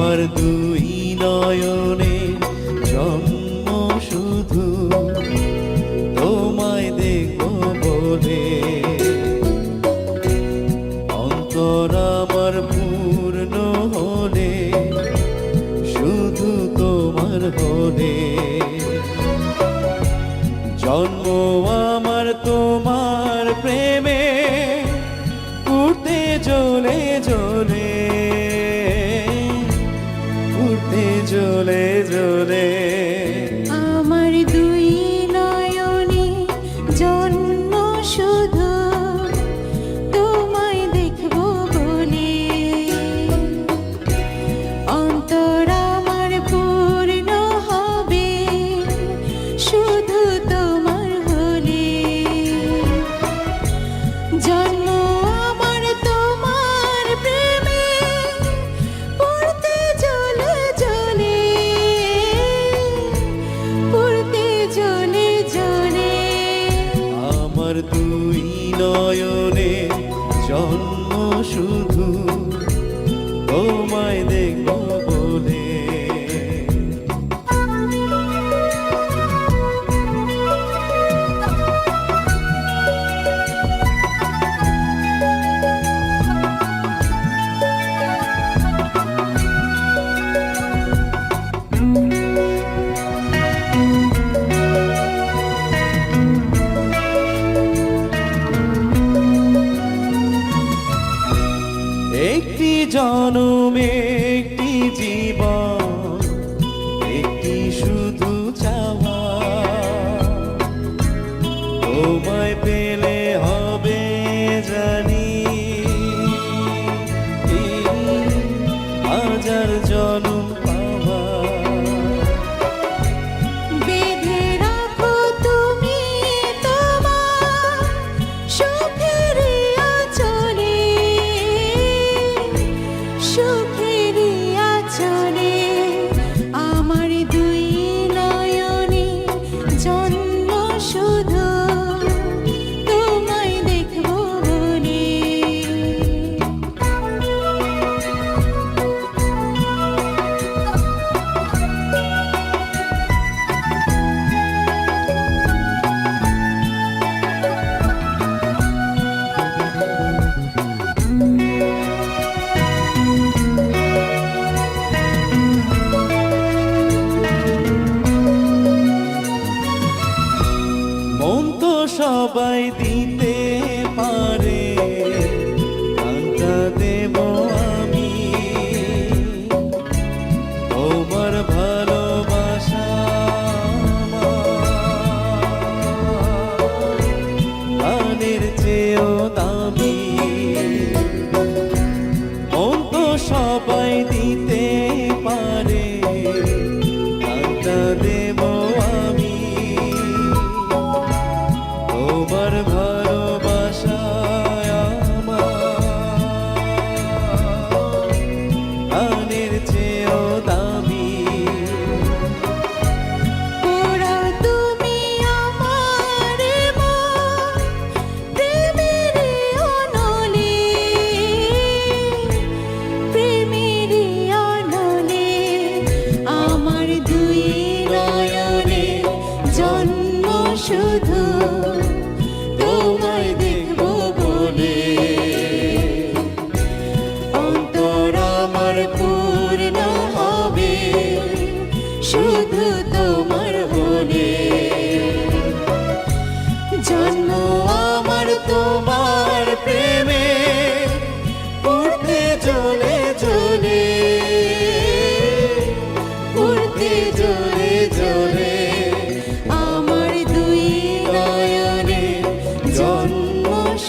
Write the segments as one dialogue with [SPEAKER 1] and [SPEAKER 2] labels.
[SPEAKER 1] আমার দুই নয়নে জোরে জোরে বিনয়নে জন্ম
[SPEAKER 2] শুধু। তোমায় দেখব জনমে
[SPEAKER 1] একটি জীবন একটি শুধু চাওয়া। তোমায় পেলে হবে যায় সবাই দিতে পারে আনটা দেব আমি। তোমার ভালোবাসা আনের চেয়েও
[SPEAKER 2] Ah.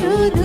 [SPEAKER 2] Karı